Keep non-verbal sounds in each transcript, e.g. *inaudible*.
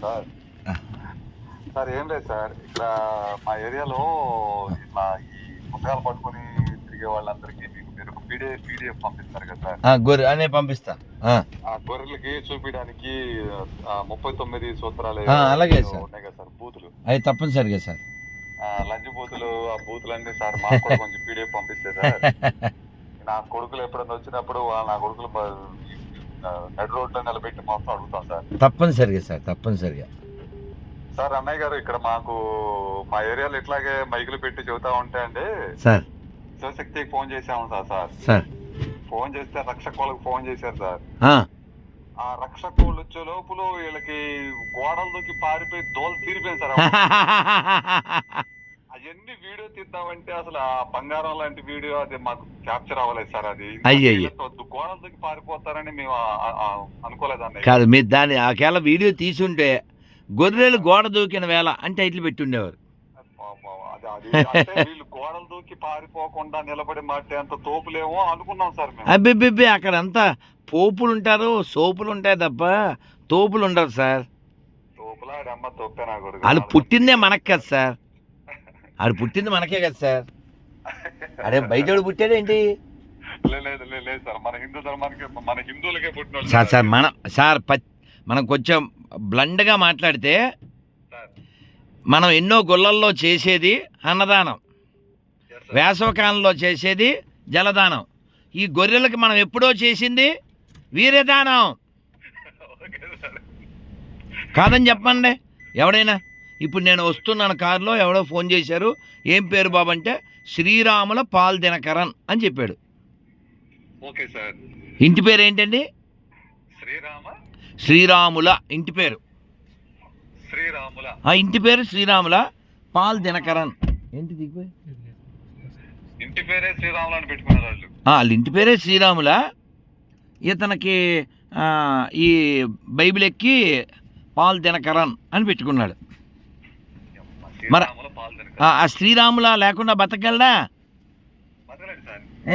Sir. Sir ఏం లేదు sir. ఇక్కడ మా ఏరియాలో ఇట్లా ఈ పుస్తకాలు పట్టుకొని తిరిగే వాళ్ళందరికీ మీకు మీరు ఒక పీడిఎఫ్ పీడిఎఫ్ పంపిస్తారు కదా సార్. ఆ, గొర్రె అనే పంపిస్తా. ఆ, గొర్రెలకి చూపించడానికి ముప్పై తొమ్మిది సూత్రాలు అలాగే సార్. ఉన్నాయి కదా సార్ బూతులు. అవి తప్పనిసరిగా సార్. లంచ్ బూతులు ఆ బూతులన్నీ సార్ మాకు కూడా కొంచెం పీడిఎఫ్ పంపిస్తే సార్. *laughs* నా కొడుకులు ఎప్పుడైనా వచ్చినప్పుడు నా కొడుకులు నడి రోడ్లో నిలబెట్టి మొత్తం అడుగుతాం సార్. తప్పనిసరిగా సార్ తప్పనిసరిగా. సార్ అన్నయ్య గారు ఇక్కడ మాకు మా ఏరియాలో ఇట్లాగే మైకులు పెట్టి చెబుతా ఉంటే అండి సార్. శివశక్తికి ఫోన్ చేసాము సార్ సార్. సార్. ఫోన్ చేస్తే రక్షక్ వాళ్ళకి ఫోన్ చేశారు సార్. ఆ, రక్షక్ వాళ్ళు వచ్చే లోపల వీళ్ళకి గోడలు దూకి పారిపోయి దోలు తీరిపోయింది సార్. *laughs* అవన్నీ వీడియో తీద్దామంటే అసలు ఆ బంగారం లాంటి వీడియో అది మాకు క్యాప్చర్ అవ్వలేదు సార్. అది అయ్యయ్య. గోడలు దూకి పారిపోతారని మేము ఆ- ఆ- ఆ అనుకోలేదు అన్నయ్య కాదు మీరు దాన్ని ఆకేళ వీడియో తీసుంటే గొర్రెలు గోడ దూకిన వేళ అంటే టైటిల్ పెట్టి ఉండేవారు పాపం, అది- అది అంటే వీళ్ళు గోడలు దూకి పారిపోకుండా నిలబడి మాటేంత తోపులేమో అనుకున్నాం సార్ మేము. అబ్బిబ్బిబ్బి అక్కడ అంతా పోపులు ఉంటారు సోపులు ఉంటాయి తప్ప తోపులు ఉండరు సార్. తోపులాడి అమ్మ తొప్పే నా కొడుకు. వాళ్ళు పుట్టిందే మనకు కదా సార్. ఆడు పుట్టింది మనకే కదా సార్. అరే పుట్టాడేంటి లేదు లేదు సార్ మన హిందూ ధర్మానికి మన హిందువులకే పుట్టిన సార్ మనం సార్ మనం కొంచెం బ్లండ్గా మాట్లాడితే మనం ఎన్నో గుళ్ళల్లో చేసేది అన్నదానం. వేసవకాలంలో చేసేది జలదానం. ఈ గొర్రెలకి మనం ఎప్పుడో చేసింది వీర్యదానం *laughs* కాదని చెప్పండి ఎవడైనా? ఇప్పుడు నేను వస్తున్నాను కారులో ఎవడో ఫోన్ చేశారు. ఏం పేరు బాబు అంటే? శ్రీరాముల పాల్ దినకరన్ అని చెప్పాడు. Okay sir. ఇంటి పేరు ఏంటండి? శ్రీరామ? శ్రీరాముల ఇంటి పేరు. శ్రీరాముల. ఆ ఇంటి పేరు శ్రీరాముల పాల్ దినకరన్. ఏంటి దిగిపోయి ఇంటి పేరే శ్రీరాములు అని పెట్టుకున్నారు వాళ్ళు. వాళ్ళ ఇంటి పేరే శ్రీరాముల. ఇతనికి ఈ బైబిల్ ఎక్కి పాల్ దినకరన్ అని పెట్టుకున్నాడు. తినక ఆ శ్రీరాముల లేకుండా బతకగలడా?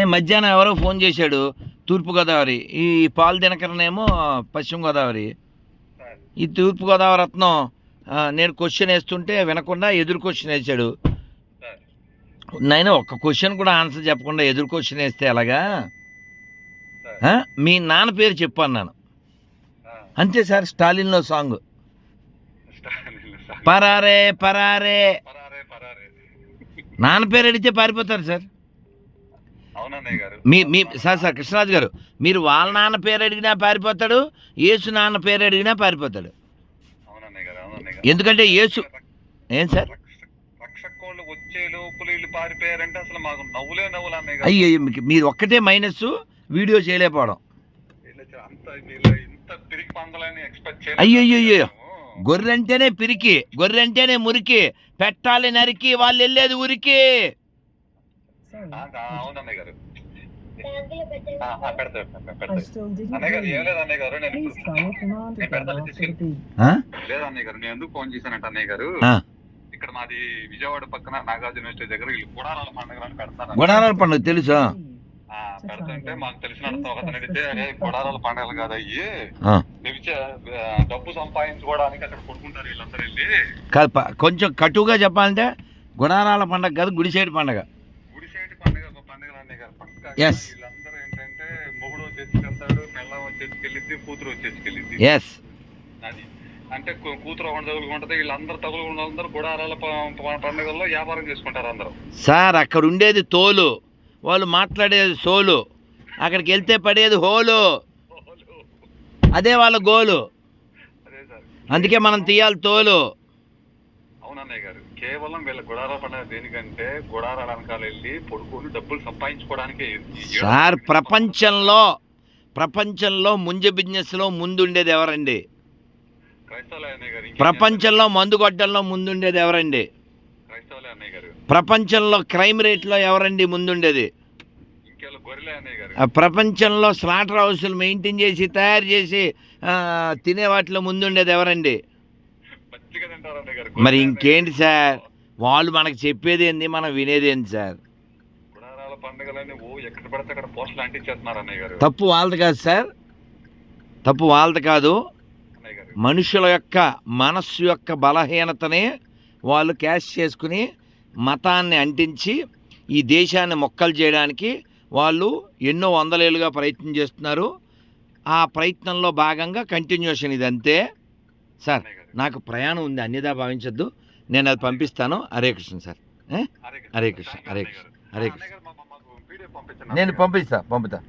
మధ్యాహ్నం ఎవరో ఫోన్ చేశాడు తూర్పుగోదావరి ఈ పాల్ దినకరన్ ఏమో పశ్చిమ గోదావరి. ఈ తూర్పుగోదావరి రత్నం నేను క్వశ్చన్ వేస్తుంటే వినకుండా ఎదురు క్వశ్చన్ వేసాడు సార్. నాయన ఒక్క క్వశ్చన్ కూడా ఆన్సర్ చెప్పకుండా ఎదురు క్వశ్చన్ వేస్తే ఎలాగా? మీ నాన్న పేరు చెప్పు అన్నాను. ఆ, అంతే సార్ స్టాలిన్లో సాంగ్. పరారే పరారే. నాన్న పేరు అడిగితే పారిపోతారు సార్. మీ మీ సార్ సార్ కృష్ణరాజు గారు మీరు వాళ్ళ నాన్న పేరు అడిగినా పారిపోతాడు యేసు నాన్న పేరు అడిగినా పారిపోతాడు. ఎందుకంటే యేసు ఏం సార్? అయ్యో మీరు ఒక్కటే మైనస్ వీడియో చేయలేకపోవడం. వీళ్ళు చ- అంత వీళ్ళు ఇంత తిరిగి పందాలని ఎక్స్పెక్ట్ అయ్యయ్యయ్యో. గొర్రె అంటేనే పిరికి గొర్రె అంటేనే మురికి పెట్టాలి నరికి వాళ్ళు వెళ్ళేది ఉరికి ఫోన్ చేశానంటే అన్నయ్య గారు? ఆ. ఇక్కడ మాది విజయవాడ పక్కన నాగార్జున యూనివర్సిటీ దగ్గర గుడారాల పండుగ గుణారాల పండుగ తెలుసా? పెడుతుంటే మాకు తెలిసిన ఒక అడిగితే అరే గుడారాల పండుగలు కాదు అయ్యి డబ్బు సంపాదించుకోవడానికి అక్కడ కొడుకుంటారు వీళ్ళందరూ వెళ్ళి. కొంచెం కటువుగా చెప్పాలంటే గుణారాల పండగ కాదు గుడిసేడు పండగ. గుడి సైడ్ పండుగ ఒక పండుగ పక్కా Yes. వీళ్ళందరూ ఏంటంటే మొగుడు వచ్చేసుకెళ్తాడు పిల్లం వచ్చేసుకెళ్ళిద్ది కూతురు వచ్చేసుకెళ్ళిద్ది ఎస్ అది. అంటే కూతురు ఒకటి తగులుకుంటది వీళ్ళందరూ తగులుకున్న అందరూ గుడారాల పండుగల్లో వ్యాపారం చేసుకుంటారు అందరూ. సార్ అక్కడ ఉండేది తోలు. వాళ్ళు మాట్లాడేది సోలు. అక్కడికి వెళ్తే పడేది హోలు. అదే వాళ్ళ గోలు. అందుకే మనం తీయాలి తోలు. అవునన్నయ్య గారు కేవలం వీళ్ళ గుడార పండుగ దేనికంటే గుడారాల వెనకాల వెళ్ళి పడుకొని డబ్బులు సంపాదించుకోవడానికి సార్ ప్రపంచంలో ప్రపంచంలో ముంజ బిజినెస్లో ముందుండేది ఎవరండి? ప్రపంచంలో మందు కొట్టంలో ముందుండేది ఎవరండి చేస్తారు? క్రైస్తవులే అన్నయ్య గారు ప్రపంచంలో క్రైమ్ రేట్లో ఎవరండి ముందుండేది? ప్రపంచంలో స్లాటర్ హౌస్లు మెయింటైన్ చేసి తయారు చేసి తినే వాటిలో ముందుండేది ఎవరండి? మరి ఇంకేంటి సార్. వాళ్ళు మనకు చెప్పేది ఏంది? మనం వినేది ఏంది సార్? తప్పు వాళ్ళది కాదు సార్. తప్పు వాళ్ళది కాదు. మనుషుల యొక్క మనస్సు యొక్క బలహీనతనే వాళ్ళు క్యాష్ చేసుకుని మతాన్ని అంటించి ఈ దేశాన్ని మొక్కలు చేయడానికి వాళ్ళు ఎన్నో వందలేళ్ళుగా ప్రయత్నం చేస్తున్నారు. ఆ ప్రయత్నంలో భాగంగా కంటిన్యూషన్ ఇది అంతే సార్ నాకు ప్రయాణం ఉంది అన్యదా భావించొద్దు. నేను అది పంపిస్తాను. హరే కృష్ణ సార్. హరే కృష్ణ, హరే కృష్ణ, హరే కృష్ణ. నేను పంపిస్తా పంపుతా.